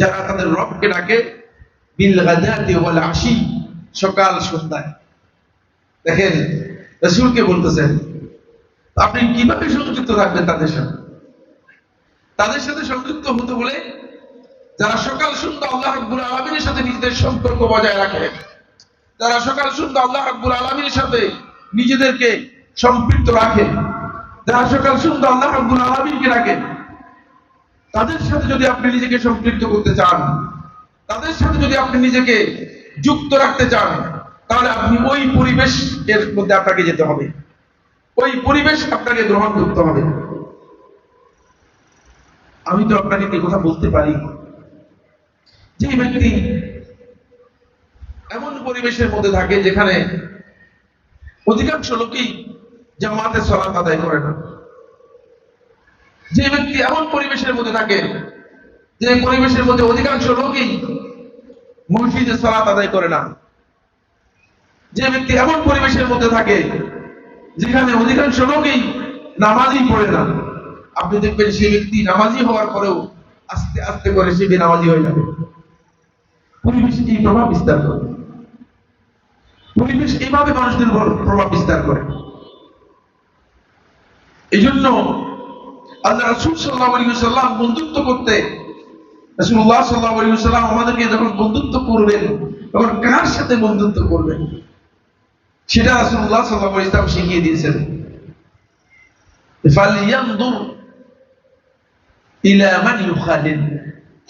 যারা তাদের রবকে ডাকে আশি, সকাল সন্ধ্যায়। দেখেন, রাসূলকে বলতেছেন আপনি কীভাবে সংযুক্ত থাকবেন তাদের সাথে? তাদের সাথে সংযুক্ত হতে বলে যারা সকাল সন্ধ্যা আল্লাহ রাব্বুল আলামিনের সাথে নিজেদের সম্পর্ক বজায় রাখে, যারা সকাল সন্ধ্যা আল্লাহ রাব্বুল আলামিনের সাথে নিজেদেরকে সম্পৃক্ত রাখে, যারা সকাল সন্ধ্যা আল্লাহ রাব্বুল আলামিনকে রাখে তাদের সাথে যদি আপনি নিজেকে সম্পৃক্ত করতে চান, তাদের সাথে যদি আপনি নিজেকে যুক্ত রাখতে চান, তাহলে আপনি ওই পরিবেশের মধ্যে আপনাকে যেতে হবে। ওই পরিবেশ আপনাকে গ্রহণ করতে হবে। আমি তো আপনাকে এই কথা বলতে পারি। যে ব্যক্তি এমন পরিবেশের মধ্যে থাকে যেখানে অধিকাংশ লোকই জামাতে সলাত আদায় করে না। যে ব্যক্তি এমন পরিবেশের মধ্যে থাকে, যে পরিবেশের মধ্যে অধিকাংশ লোকই মসজিদে সালাত আদায় করে না। যে ব্যক্তি এমন পরিবেশের মধ্যে থাকে, যেখানে অধিকাংশ লোকই নামাজই পড়ে না। আপনি দেখবেন সেই ব্যক্তি নামাজি হওয়ার পরেও আস্তে আস্তে করে সে বেনামাজি হয়ে যাবে। পরিবেশ এই প্রভাব বিস্তার করে? পরিবেশ এইভাবে মানুষদের প্রভাব বিস্তার করে। এই জন্য আল্লাহ রাসূল সাল্লাল্লাহু আলাইহি ওয়াসাল্লাম বন্ধুত্ব করতে, রাসূলুল্লাহ সাল্লাল্লাহু আলাইহি ওয়াসাল্লাম আমাদেরকে যখন বন্ধুত্ব করবেন, তখন কার সাথে বন্ধুত্ব করবেন? সেটা রাসূলুল্লাহ সাল্লাল্লাহু আলাইহি ওয়াসাল্লাম শিখিয়ে দিয়েছেন।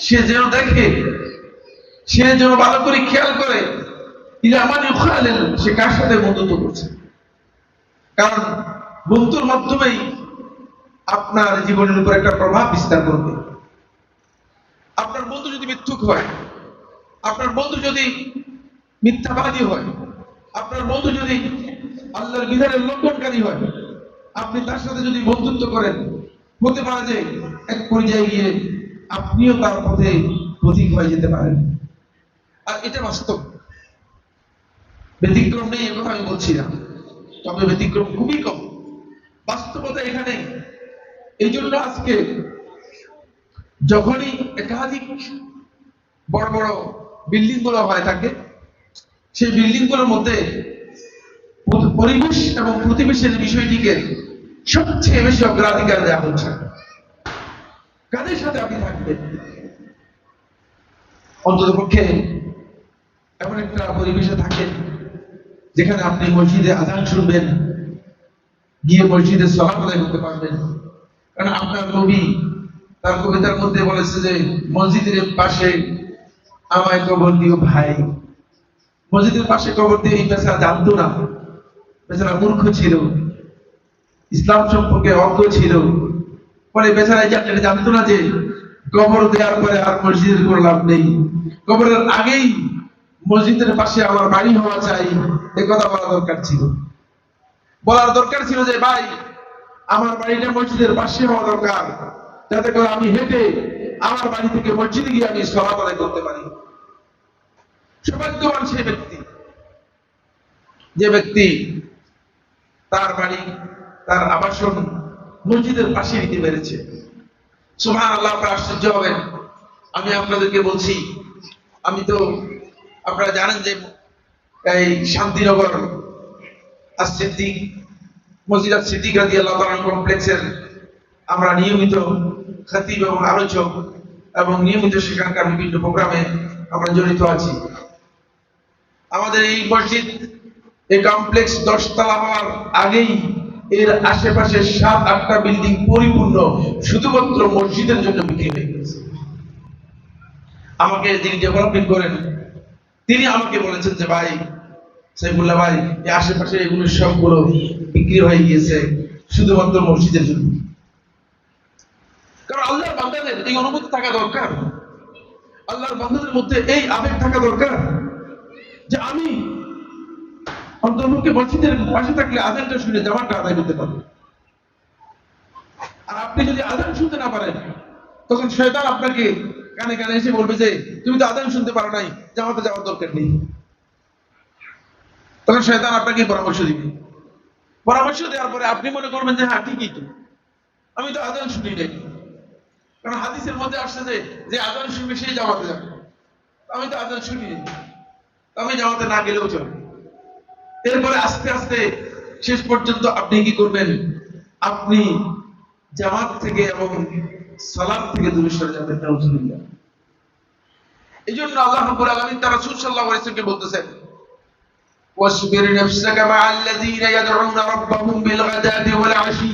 সে যেন দেখে, সে যেন ভালো করে খেয়াল করে, ইলা মান সে কার সাথে বন্ধুত্ব করছে? কারণ বন্ধুর মাধ্যমেই আপনার জীবনের উপর একটা প্রভাব বিস্তার করবে। আপনার বন্ধু যদি মিথ্যুক হয়, আপনার বন্ধু যদি মিথ্যাবাদী হয়, আপনার বন্ধু যদি আল্লাহর বিধানের লঙ্ঘনকারী হয়, আপনি তার সাথে যদি বন্ধুত্ব করেন, হতে পারে যে এক পর্যায়ে গিয়ে আপনিও তার পথে পথিক হয়ে যেতে পারেন। আর এটা বাস্তব। ব্যতিক্রম নেই এ কথা আমি বলছি না। তবে ব্যতিক্রম খুবই কম। বাস্তবতা এখানে এই জন্য আজকে যখনই একাধিক বড় বড় বিল্ডিংগুলো হয় থাকে, সেই বিল্ডিংগুলোর মধ্যে পরিবেশ এবং প্রতিবেশের বিষয়টিকে সবচেয়ে বেশি অগ্রাধিকার দেওয়া হচ্ছে। কাদের সাথে আপনি থাকবেন? অন্তত পক্ষে এমন একটা পরিবেশে থাকেন যেখানে আপনি মসজিদে আজান শুনবেন, গিয়ে মসজিদে সলাপ আদায় করতে পারবেন। কারণ আপনার নবী তার কবিতার মধ্যে বলেছে যে, মসজিদের পাশে আমায় কবর দিও ভাই। মসজিদের পাশে কবর দিয়ে এই বেচারা জানতো না। বেচারা মূর্খ ছিল। ইসলাম সম্পর্কে অজ্ঞ ছিল। পরে বেচারা জানলে জানতো না যে, কবর দেওয়ার পরে আর মসজিদের কোনো লাভ নেই। কবরের আগেই মসজিদের পাশে আমার বাড়ি হওয়া চাই, এ কথা বলা দরকার ছিল। বলার দরকার ছিল যে, ভাই আমার বাড়িটা মসজিদের পাশে হওয়া দরকার। যাতে করে আমি হেঁটে আমার বাড়ি থেকে মসজিদে গিয়ে আমি সলাপ আদায় করতে পারি। সৌভাগ্যবান সেই ব্যক্তি। যে ব্যক্তি তার বাড়ি, তার আবাসন মসজিদের পাশে নিতে পেরেছে। সুহান আল্লাহ আশ্চর্য হবেন। আমি আপনাদেরকে বলছি, আমি তো, আপনারা জানেন যে এই শান্তিনগর আর সিদ্দিক মসজিদ আর সিদ্দিক রাজি আল্লাহ কমপ্লেক্সের আমরা নিয়মিত খাতিব এবং আলোচক এবং নিয়মিত সেখানকার বিভিন্ন প্রোগ্রামে আমরা জড়িত আছি। আমাদের এই মসজিদ, এই কমপ্লেক্স দশতলা হওয়ার আগেই এর আশেপাশে সাত আটটা বিল্ডিং পরিপূর্ণ শুধুমাত্র মসজিদের জন্য বিক্রি হয়ে গেছে। আমাকে যিনি ডেভেলপমেন্ট করেন। তিনি আমাকে বলেছেন যে, ভাই সাইফুল্লাহ ভাই, এই আশেপাশে এগুলো সবগুলো বিক্রি হয়ে গিয়েছে শুধুমাত্র মসজিদের জন্য। কারণ আল্লাহর বান্দাদের এই অনুভূতি থাকা দরকার। আল্লাহর বান্দাদের মধ্যে এই আবেগ থাকা দরকার যে আমি অন্তর্মুখে মসজিদের পাশে থাকলে আজানটা শুনে জামানটা আদায় করতে পারব। আর আপনি যদি আদান শুনতে না পারেন, তখন শয়তান আপনাকে কানে কানে এসে বলবে যে, তুমি তো আদান শুনতে পারো নাই, জামাতে যাওয়ার দরকার নেই। তখন শয়তান আপনাকে পরামর্শ দিবে। পরামর্শ দেওয়ার পরে আপনি মনে করবেন যে হ্যাঁ ঠিকই তো। আমি তো আজান শুনি নাই। কারণ হাদিসের মধ্যে আসছে যে যে আজান শুনবে সেই জামাতে যাবে। আমি তো আজান শুনিনি আমি জামাতে না গেলেও চলবে এরপরে আস্তে আস্তে শেষ পর্যন্ত আপনি কি করবেন? আপনি জামাত থেকে এবং সালাত থেকে দূরে সরে যাবেন এই জন্য আল্লাহ রাব্বুল আলামিন তার রাসূল সাল্লাল্লাহু বলতেছেন واصبر نفسك مع الذين يدعون ربهم بالغداة والعشي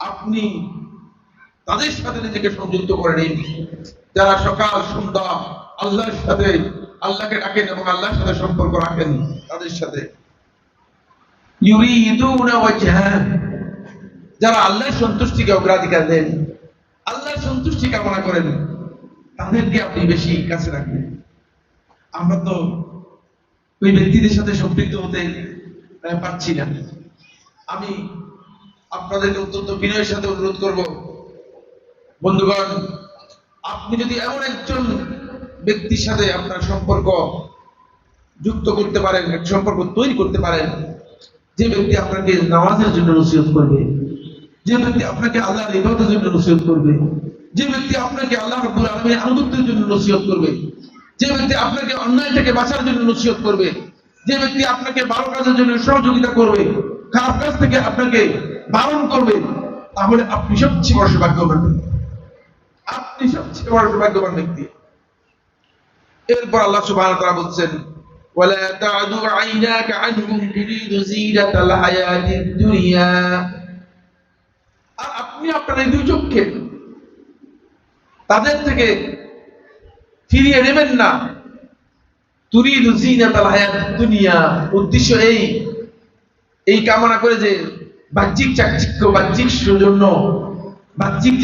আপনি তাদের সাথে নিজেকে সংযুক্ত করে নিন যারা সকাল সন্ধ্যা আল্লাহর সাথে আল্লাহকে ডাকেন এবং আল্লাহর সাথে সম্পর্ক রাখেন তাদের সাথে ইউরিদুনা ওয়াজহা যারা আল্লাহর সন্তুষ্টিকে অগ্রাধিকার দেন আল্লাহর সন্তুষ্টি কামনা করেন তাদেরকে আপনি বেশি কাছে রাখবেন আমরা তো ওই ব্যক্তিদের সাথে সম্পৃক্ত হতে পারছি না। আমি আপনাদেরকে অত্যন্ত বিনয়ের সাথে অনুরোধ করব। বন্ধুগণ, আপনি যদি এমন একজন ব্যক্তির সাথে আপনার সম্পর্ক যুক্ত করতে পারেন সম্পর্ক তৈরি করতে পারেন, যে ব্যক্তি আপনাকে নামাজের জন্য নসিহত করবে, যে ব্যক্তি আপনাকে আল্লাহর ইবাদতের জন্য নসিহত করবে, যে ব্যক্তি আপনাকে আল্লাহ রাব্বুল আলামিনের আনুগত্যের জন্য নসিহত করবে যে ব্যক্তি আপনাকে অন্যায় থেকে বাঁচার জন্য নসিহত করবে যে ব্যক্তি আপনাকে ভালো কাজের জন্য সহযোগিতা করবে খারাপ কাজ থেকে আপনাকে বারণ করবে তাহলে আপনি সবচেয়ে বড় সৌভাগ্যবান ব্যক্তি। আপনি সবচেয়ে বড় সৌভাগ্যবান ব্যক্তি এরপর আল্লাহ সুবহানাহু ওয়া তাআলা বলছেন ولا تعد عيناك عنهم تريد زينة الحياة الدنيا আর আপনি আপনার এই দুই চোখকে তাদের থেকে ফিরিয়ে নেবেন না। দুনিয়া। উদ্দেশ্য এই এই কামনা করে যে বাহ্যিক চাকচিক্য, বাহ্যিক সৌজন্য, বাহ্যিক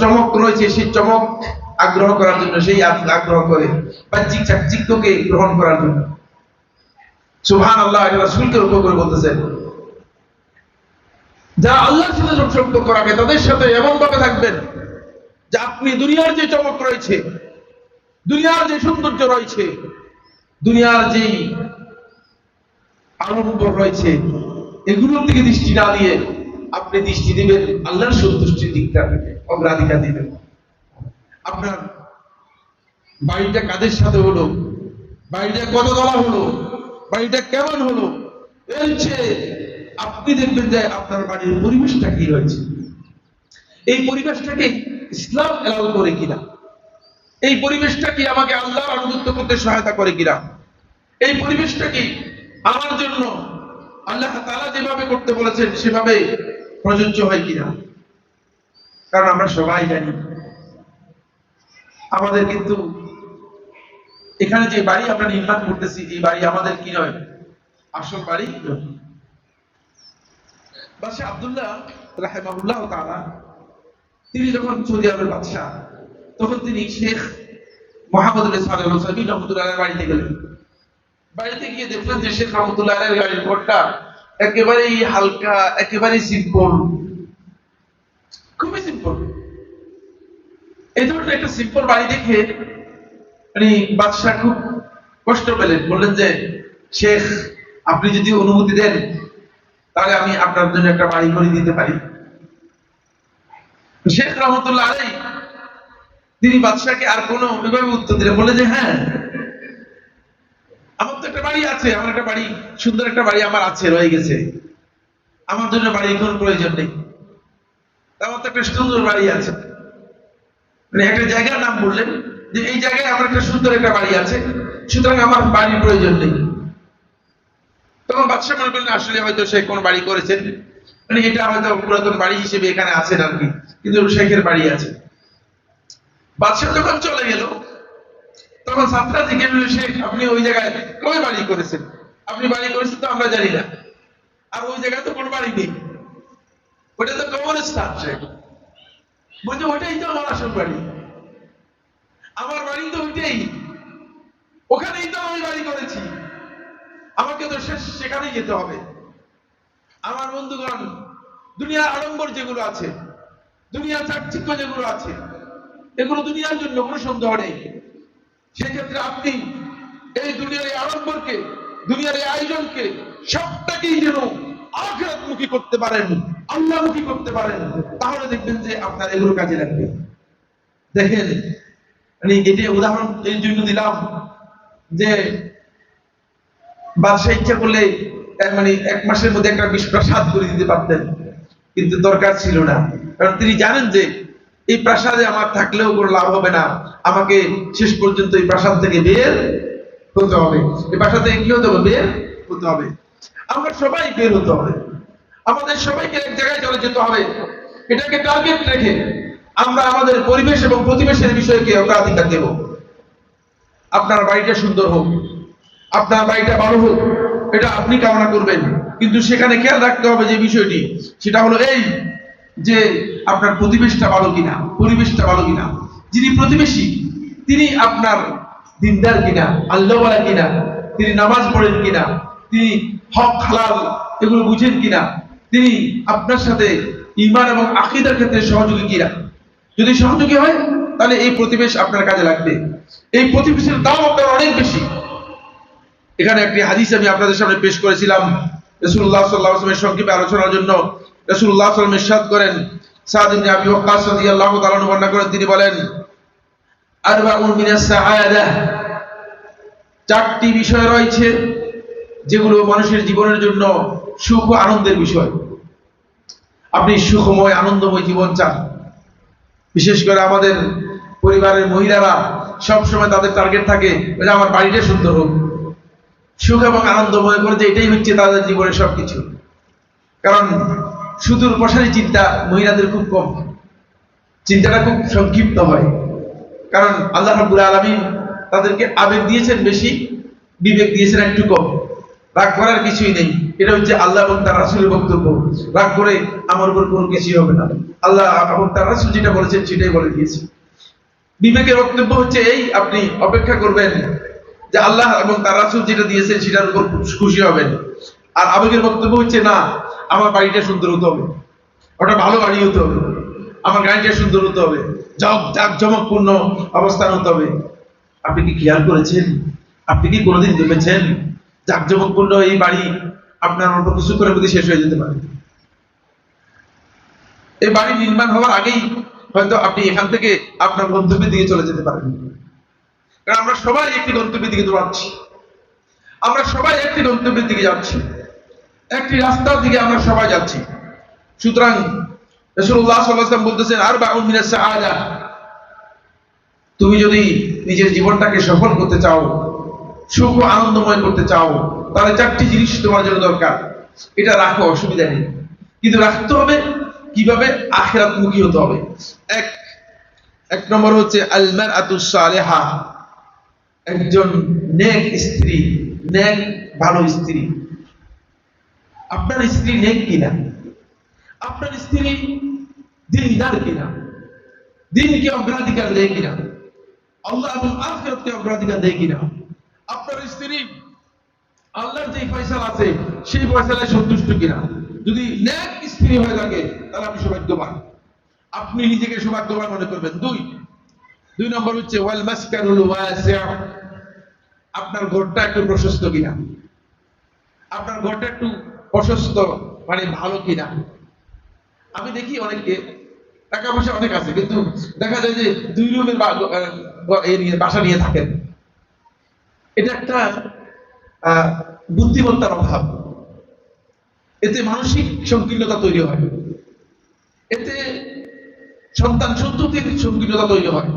চমক রয়েছে, সেই চমক আগ্রহ করার জন্য, সেই আগ্রহ করে বাহ্যিক চাকচিক্যকে গ্রহণ করার জন্য। সুবহান আল্লাহ রাসূলকে লক্ষ্য করে বলতেছেন। যারা আল্লাহর সাথে সম্পর্ক তাদের সাথে এমন ভাবে থাকবেন। যে আপনি দুনিয়ার যে চমক রয়েছে, দুনিয়ার যে সৌন্দর্য রয়েছে, দুনিয়ার যে আনন্দ রয়েছে, এগুলোর দিকে দৃষ্টি না দিয়ে আপনি দৃষ্টি দিবেন, আল্লাহর সন্তুষ্টির দিকটা অগ্রাধিকার দিবেন। আপনার বাড়িটা কাদের সাথে হলো? বাড়িটা কত তলা হলো? বাড়িটা কেমন হলো? এর আপনি দেখবেন যে আপনার বাড়ির পরিবেশটা কি রয়েছে? এই পরিবেশটাকে ইসলাম এলাও করে কিনা? এই পরিবেশটা কি আমাকে আল্লাহর আনুগত্য করতে সহায়তা করে কিনা? এই পরিবেশটা কি আমার জন্য আল্লাহ তাআলা যেভাবে করতে বলেছেন, সেভাবে প্রযোজ্য হয় কিনা? কারণ আমরা সবাই জানি। আমাদের কিন্তু এখানে যে বাড়ি আমরা নির্মাণ করতেছি, এই বাড়ি আমাদের কি নয়? আসল বাড়ি। বাদশাহ আব্দুল্লাহ রাহেমাহুল্লাহ তাআলা তিনি যখন সৌদি আরবের বাদশাহ, তখন তিনি শেখ মোহাম্মদ সাল্লাল্লাহু রহমতুল্লাহ বাড়িতে গেলেন। বাড়িতে গিয়ে দেখলেন যে শেখ রহমতুল্লাহ আলাইহির গাড়ির ঘরটা একেবারেই হালকা, একেবারেই সিম্পল খুবই সিম্পল এই ধরনের একটা সিম্পল বাড়ি দেখে মানে বাদশাহ খুব কষ্ট পেলেন। বললেন যে, শেখ, আপনি যদি অনুমতি দেন, তাহলে আমি আপনার জন্য একটা বাড়ি করে দিতে পারি। শেখ রহমতুল্লাহ আলাই, তিনি বাদশাহকে আর কোনো এভাবে উত্তর দিলেন বললেন যে হ্যাঁ আমার তো একটা বাড়ি আছে, আমার একটা বাড়ি, সুন্দর একটা বাড়ি আমার আছে, রয়ে গেছে। আমার জন্য বাড়ির কোনো প্রয়োজন নেই। আমার তো একটা সুন্দর বাড়ি আছে। মানে একটা জায়গার নাম বললেন যে, এই জায়গায় আমার একটা সুন্দর একটা বাড়ি আছে, সুতরাং আমার বাড়ির প্রয়োজন নেই। তখন বাদশাহ মনে করলেন, আসলে হয়তো সে কোন বাড়ি করেছেন। মানে এটা হয়তো পুরাতন বাড়ি হিসেবে এখানে আছেন আর কি। কিন্তু শেখের বাড়ি আছে। বাদশাহ যখন চলে গেল, তখন জিজ্ঞেস করল, শেখ, আপনি ওই জায়গায় কবে বাড়ি করেছেন? আপনি বাড়ি করেছেন তো আমরা জানি না। আর ওই জায়গায় তো কোনো বাড়ি নেই। ওটা তো কবরস্থান, শেখ। বলছে ওটাই তো আমার আসল বাড়ি। আমার বাড়ি তো ওইটাই। ওখানেই তো আমি বাড়ি করেছি। আমাকে তো শেষ, সেখানেই যেতে হবে। আমার বন্ধুগণ, দুনিয়ার আড়ম্বর যেগুলো আছে দুনিয়ার চাকচিক্য যেগুলো আছে, এগুলো দুনিয়ার জন্য কোনো সন্দেহ নেই। সেক্ষেত্রে আপনি এই দুনিয়ার এই আড়ম্বরকে, দুনিয়ার এই আয়োজনকে সবটাকেই যেন আখেরাতমুখী করতে পারেন, আল্লাহমুখী করতে পারেন, তাহলে দেখবেন যে আপনার এগুলো কাজে লাগবে। দেখেন মানে এটি উদাহরণ এই জন্য দিলাম যে বাদশাহ ইচ্ছা করলে মানে এক মাসের মধ্যে একটা বিষ প্রাসাদ করে দিতে পারতেন, কিন্তু দরকার ছিল না। কারণ তিনি জানেন যে এই প্রাসাদে আমার থাকলেও কোনো লাভ হবে না। আমাকে শেষ পর্যন্ত এই প্রাসাদ থেকে বের হতে হবে। এই প্রাসাদ থেকে কি হতে হবে? বের হতে হবে। আমরা সবাই বের হতে হবে। আমাদের সবাইকে এক জায়গায় চলে যেতে হবে। এটাকে টার্গেট রেখে আমরা আমাদের পরিবেশ এবং প্রতিবেশের বিষয়কে অগ্রাধিকার দেব। আপনার বাড়িটা সুন্দর হোক, আপনার বাড়িটা ভালো হোক, এটা আপনি কামনা করবেন। কিন্তু সেখানে খেয়াল রাখতে হবে যে বিষয়টি, সেটা হলো এই যে আপনার প্রতিবেশটা ভালো কিনা, পরিবেশটা ভালো কিনা। যিনি প্রতিবেশী, তিনি আপনার দিনদার কিনা, আল্লাহওয়ালা কিনা, তিনি নামাজ পড়েন কিনা, তিনি হক, হালাল এগুলো বুঝেন কিনা, তিনি আপনার সাথে ইমান এবং আকিদার ক্ষেত্রে সহযোগী কিনা। যদি সহযোগী হয়, তাহলে এই প্রতিবেশ আপনার কাজে লাগবে। এই প্রতিবেশের দাম আপনার অনেক বেশি। এখানে একটি হাদিস আমি আপনাদের সামনে পেশ করেছিলাম রসুল্লাহ সাল্লাহ আসলামের সংক্ষেপে আলোচনার জন্য। রসুল্লাহ সাল্লাম করেন। সাদ ইবনে আবি রাদিয়াল্লাহু তাআলা বর্ণনা করেন তিনি বলেন, আরবাউন মিনাস চারটি বিষয় রয়েছে যেগুলো মানুষের জীবনের জন্য সুখ আনন্দের বিষয়। আপনি সুখময়, আনন্দময় জীবন চান। বিশেষ করে আমাদের পরিবারের মহিলারা সবসময় তাদের টার্গেট থাকে যে আমার বাড়িটা সুন্দর হোক। সুখ এবং আনন্দময় করে যে এটাই হচ্ছে তাদের জীবনের সবকিছু। কারণ সুদূর প্রসারী চিন্তা মহিলাদের খুব কম। চিন্তাটা খুব সংক্ষিপ্ত হয়। কারণ আল্লাহ রাব্বুল আলামিন তাদেরকে আবেগ দিয়েছেন বেশি, বিবেক দিয়েছেন একটু কম। রাগ করার কিছুই নেই। এটা হচ্ছে আল্লাহ এবং তার রাসূলের বক্তব্য। রাগ করে আমার উপর কোনো কিছুই হবে না। আল্লাহ এবং তার রাসূল যেটা বলেছেন সেটাই বলে দিয়েছে। বিবেকের বক্তব্য হচ্ছে এই, আপনি অপেক্ষা করবেন যে আল্লাহ এবং তার রাসূল যেটা দিয়েছেন সেটার উপর খুশি হবেন। আর আবেগের বক্তব্য হচ্ছে না আমার বাড়িটা সুন্দর হতে হবে। ওটা ভালো বাড়ি হতে হবে। আমার গাড়িটা সুন্দর হতে হবে। জগ জাক জমকপূর্ণ অবস্থান হতে হবে। আপনি কি খেয়াল করেছেন? আপনি কি কোনোদিন ভেবেছেন জাকজমকপূর্ণ এই বাড়ি আপনার অল্প কিছু করে মধ্যে শেষ হয়ে যেতে পারে? এই বাড়ি নির্মাণ হওয়ার আগেই হয়তো আপনি এখান থেকে আপনার গন্তব্যের দিকে চলে যেতে পারেন। কারণ আমরা সবাই একটি গন্তব্যের দিকে দৌড়াচ্ছি আমরা সবাই একটি গন্তব্যের দিকে যাচ্ছি। একটি রাস্তার দিকে আমরা সবাই যাচ্ছি। সুতরাং রাসূলুল্লাহ সাল্লাল্লাহু বলতেছেন আর মিনাস সাআদা। তুমি যদি নিজের জীবনটাকে সফল করতে চাও, সুখ আনন্দময় করতে চাও, তাহলে চারটি জিনিস তোমার জন্য দরকার। এটা রাখো, অসুবিধা নেই। কিন্তু রাখতে হবে কীভাবে? আখেরাত মুখী হতে হবে। এক এক নম্বর হচ্ছে আলমার আতুস সালেহা। একজন নেক স্ত্রী, নেক ভালো স্ত্রী। আপনার স্ত্রী নেক কিনা? আপনার স্ত্রী দিনদার কিনা? দিনকে অগ্রাধিকার দেয় কিনা? আল্লাহ এবং আখিরাতকে অগ্রাধিকার দেয় কিনা? আপনার স্ত্রী আল্লাহর যে ফয়সালা আছে, সেই ফয়সালায় সন্তুষ্ট কিনা? যদি ন্যাক স্ত্রী হয়ে থাকে, তাহলে আপনি সৌভাগ্যবান। আপনি নিজেকে সৌভাগ্যবান মনে করবেন। দুই। দুই নম্বর হচ্ছে, ওয়াল মাসকানুল ওয়াসি' আপনার ঘরটা একটু প্রশস্ত কিনা? আপনার ঘরটা একটু প্রশস্ত মানে ভালো কিনা। আমি দেখি অনেককে টাকা পয়সা অনেক আছে, কিন্তু দেখা যায় যে দুই রুমের বাসা নিয়ে থাকেন। এটা একটা বুদ্ধিমত্তার অভাব। এতে মানসিক সংকীর্ণতা তৈরি হয়। এতে সন্তান সন্ততির সংকীর্ণতা তৈরি হয়।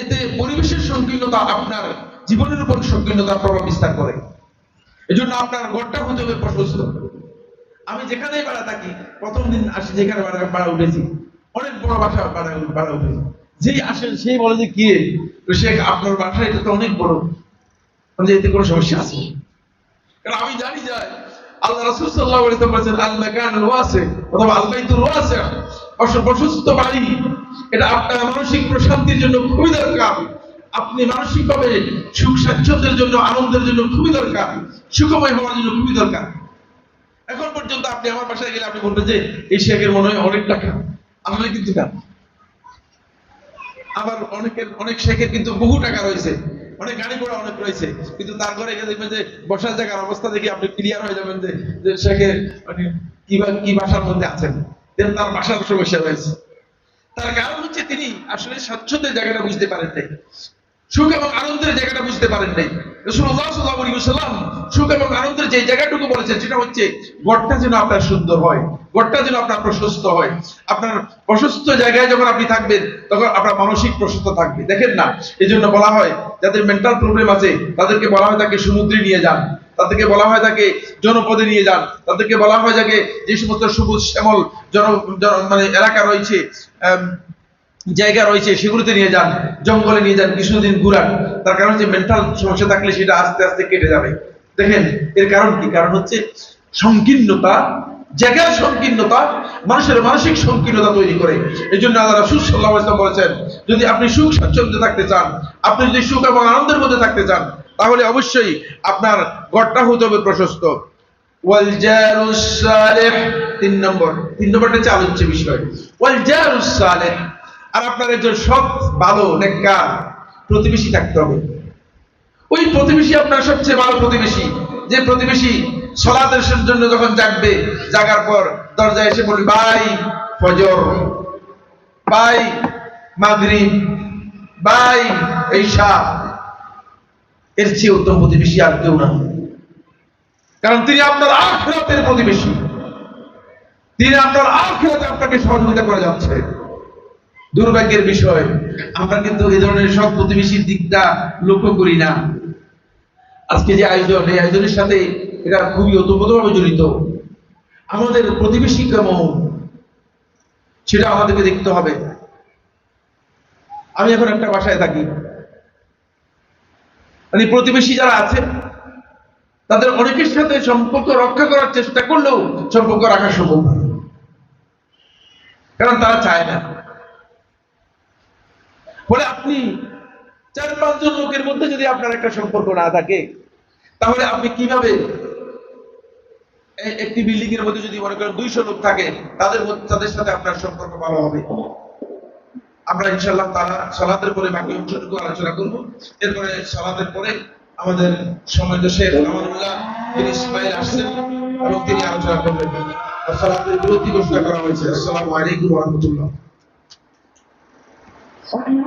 এতে পরিবেশের সংকীর্ণতা আপনার জীবনের উপর সংকীর্ণতার প্রভাব বিস্তার করে। আপনার ঘরটা হতে হবে। প্রশস্ত আমি যেখানেই ভাড়া থাকি, প্রথম দিন আসি যেখানে ভাড়া উঠেছি। অনেক বড় বাসা ভাড়া উঠেছি। যেই আসেন, সেই বলে যে, কি? শেখ আপনার বাসা, এটা তো অনেক বড়। যে এতে কোনো সমস্যা আছে? কারণ আমি জানি যে আল্লাহ রাসূল সাল্লাল্লাহু আলাইহি ওয়াসাল্লাম আল মাকান অথবা আল বাইতুল ওয়াসি অস- প্রশস্ত বাড়ি। এটা আপনার মানসিক প্রশান্তির জন্য খুবই দরকার। আপনি মানসিকভাবে সুখ স্বাচ্ছন্দ্যের জন্য, আনন্দের জন্য খুবই দরকার। সুখময় হওয়ার জন্য খুবই দরকার। এখন পর্যন্ত আপনি আমার বাসায় গেলে আপনি বলবেন যে, এই শেখের মনে হয় অনেক টাকা। আসলে কিন্তু না। আবার অনেকের, অনেক শেখের কিন্তু বহু টাকা রয়েছে। অনেক গাড়ি ঘোড়া অনেক রয়েছে। কিন্তু তার ঘরে গিয়ে দেখবেন যে, বসার জায়গার অবস্থা দেখে আপনি ক্লিয়ার হয়ে যাবেন যে শেখের মানে কি বা- কি ভাষার মধ্যে আছেন। তার ভাষার সমস্যা রয়েছে। তার কারণ হচ্ছে তিনি আসলে স্বচ্ছতের জায়গাটা বুঝতে পারেন নাই। সুখ এবং আনন্দের জায়গাটা বুঝতে পারেন নাই। সুখ এবং আনন্দের যে জায়গাটুকু বলেছেন, সেটা হচ্ছে যেন আপনার সুন্দর হয় যেন আপনার প্রশস্ত হয়। আপনার প্রশস্ত জায়গায় যখন আপনি থাকবেন, তখন আপনার মানসিক প্রশস্ত থাকবে। দেখেন না এই জন্য বলা হয়, যাদের মেন্টাল প্রবলেম আছে, তাদেরকে বলা হয় তাকে সমুদ্রে নিয়ে যান। তাদেরকে বলা হয় তাকে জনপদে নিয়ে যান। তাদেরকে বলা হয় তাকে যে সমস্ত সবুজ শ্যামল জন মানে এলাকা রয়েছে জায়গা রয়েছে, সেগুলোতে নিয়ে যান, জঙ্গলে নিয়ে যান, কিছুদিন ঘুরান। তার কারণ হচ্ছে মেন্টাল সমস্যা থাকলে সেটা আস্তে আস্তে কেটে যাবে। দেখেন, এর কারণ কি? কারণ হচ্ছে সংকীর্ণতা, জায়গার সংকীর্ণতা, মানুষের মানসিক সংকীর্ণতা তৈরি করে। এই জন্য আল্লাহ রাসূল বলেছেন, যদি আপনি সুখ স্বাচ্ছন্দ্যে থাকতে চান, আপনি যদি সুখ এবং আনন্দের মধ্যে থাকতে চান, তাহলে অবশ্যই আপনার ঘরটা হতে হবে প্রশস্ত। তিন নম্বর, তিন নম্বরটা হচ্ছে আলোচ্য বিষয়। ওয়াল জারুস সালেহ আর আপনার একজন সৎ, ভালো, নেককার প্রতিবেশী থাকতে হবে। ওই প্রতিবেশী আপনার সবচেয়ে ভালো প্রতিবেশী। যে প্রতিবেশী সলাতের জন্য যখন জাগবে, জাগার পর দরজায় এসে বলবে, ভাই, ফজর, ভাই, মাগরিব, ভাই, ঈশা। এর চেয়ে উত্তম প্রতিবেশী আর কেউ না। কারণ তিনি আপনার আখরাতের প্রতিবেশী। তিনি আপনার আখরাতে আপনাকে সহযোগিতা করে যাচ্ছে দুর্ভাগ্যের বিষয়। আমরা কিন্তু এই ধরনের সব প্রতিবেশীর দিকটা লক্ষ্য করি না। আজকে যে আয়োজন, এই আয়োজনের সাথে এটা খুবই ওতপ্রোতভাবে জড়িত। আমাদের প্রতিবেশী কেমন? সেটা আমাদেরকে দেখতে হবে। আমি এখন একটা বাসায় থাকি। মানে প্রতিবেশী যারা আছে, তাদের অনেকের সাথে সম্পর্ক রক্ষা করার চেষ্টা করলেও সম্পর্ক রাখা সম্ভব। কারণ তারা চায় না। ফলে আপনি চার পাঁচজন লোকের মধ্যে যদি আপনার একটা সম্পর্ক না থাকে, তাহলে আপনি কীভাবে একটি বিল্ডিং এর মধ্যে যদি মনে করেন দুইশো লোক থাকে, তাদের তাদের সাথে আপনার সম্পর্ক ভালো হবে? আমরা ইনশাল্লাহ তারা সালাতের পরে বাকি অংশটুকু আলোচনা করব। এরপরে সালাতের পরে আমাদের সম্মানিত শেখ আমানুল্লাহ তিনি ইসমাইল আসছেন এবং তিনি আলোচনা করবেন। আর সালাতের বিরতি ঘোষণা করা হয়েছে। আসসালামু আলাইকুম রহমতুল্লাহ। Wow.